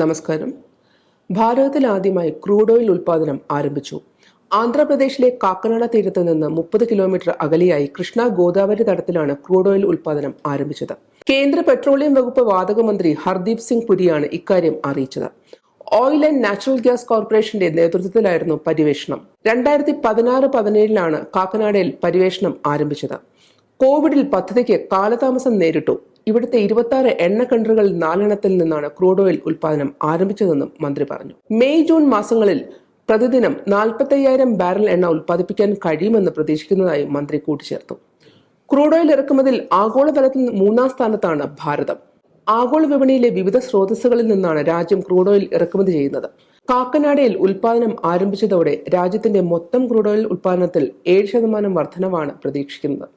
നമസ്കാരം. ഭാരതത്തിൽ ആദ്യമായി ക്രൂഡ് ഓയിൽ ഉൽപാദനം ആരംഭിച്ചു. ആന്ധ്രാപ്രദേശിലെ കാക്കനാട തീരത്ത് നിന്ന് മുപ്പത് കിലോമീറ്റർ അകലെയായി കൃഷ്ണ ഗോദാവരി തടത്തിലാണ് ക്രൂഡ് ഓയിൽ ഉൽപാദനം ആരംഭിച്ചത്. കേന്ദ്ര പെട്രോളിയം വകുപ്പ് വാതക മന്ത്രി ഹർദീപ് സിംഗ് പുരിയാണ് ഇക്കാര്യം അറിയിച്ചത്. ഓയിൽ ആൻഡ് നാച്ചുറൽ ഗ്യാസ് കോർപ്പറേഷന്റെ നേതൃത്വത്തിലായിരുന്നു പര്യവേഷണം. രണ്ടായിരത്തി പതിനാറ് പതിനേഴിലാണ് കാക്കനാടയിൽ പര്യവേഷണം ആരംഭിച്ചത്. കോവിഡിൽ പദ്ധതിക്ക് കാലതാമസം നേരിട്ടു. ഇവിടുത്തെ ഇരുപത്തി ആറ് എണ്ണക്കണ്ടറുകളിൽ നാലെണ്ണത്തിൽ നിന്നാണ് ക്രൂഡ് ഓയിൽ ഉൽപാദനം ആരംഭിച്ചതെന്നും മന്ത്രി പറഞ്ഞു. മെയ് ജൂൺ മാസങ്ങളിൽ പ്രതിദിനം നാൽപ്പത്തയ്യായിരം ബാരൽ എണ്ണ ഉൽപ്പാദിപ്പിക്കാൻ കഴിയുമെന്ന് പ്രതീക്ഷിക്കുന്നതായി മന്ത്രി കൂട്ടിച്ചേർത്തു. ക്രൂഡ് ഓയിൽ ഇറക്കുമതിൽ ആഗോളതലത്തിൽ മൂന്നാം സ്ഥാനത്താണ് ഭാരതം. ആഗോള വിപണിയിലെ വിവിധ സ്രോതസ്സുകളിൽ നിന്നാണ് രാജ്യം ക്രൂഡ് ഓയിൽ ഇറക്കുമതി ചെയ്യുന്നത്. കാക്കനാടയിൽ ഉൽപാദനം ആരംഭിച്ചതോടെ രാജ്യത്തിന്റെ മൊത്തം ക്രൂഡ് ഓയിൽ ഉൽപാദനത്തിൽ ഏഴ് ശതമാനം വർധനവാണ് പ്രതീക്ഷിക്കുന്നത്.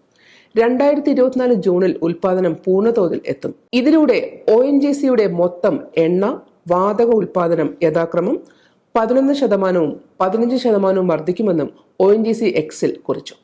രണ്ടായിരത്തി ഇരുപത്തിനാല് ജൂണിൽ ഉൽപാദനം പൂർണതോതിൽ എത്തും. ഇതിലൂടെ ഒ എൻ ജി സിയുടെ മൊത്തം എണ്ണ വാതക ഉൽപാദനം യഥാക്രമം പതിനൊന്ന് ശതമാനവും പതിനഞ്ച് ശതമാനവും വർദ്ധിക്കുമെന്നും ഒ എൻ ജി സി എക്സിൽ കുറിച്ചു.